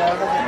obrigado.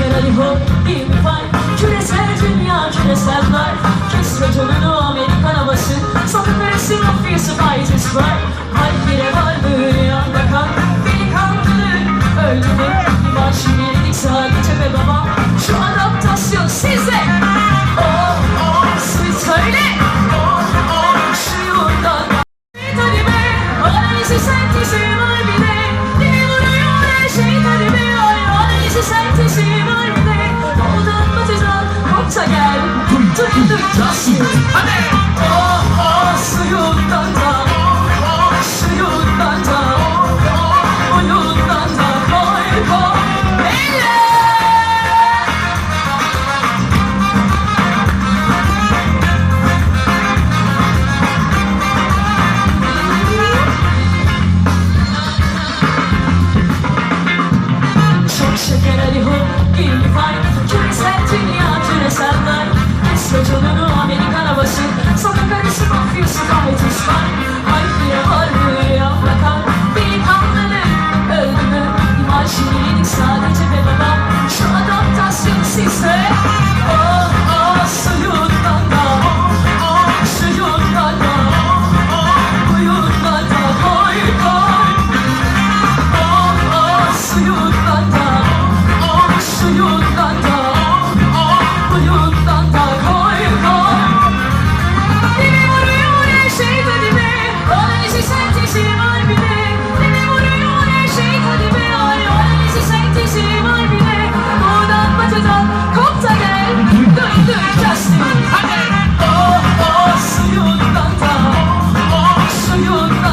Generali Ho, İmpal Küresel dünya, küresel var Kes raconunu Amerikan havası. Sakın resim ofisi faizimiz var Kalbine var böyle yan bakan Delikanlı öldü 出す跳 It's not, it's Dios.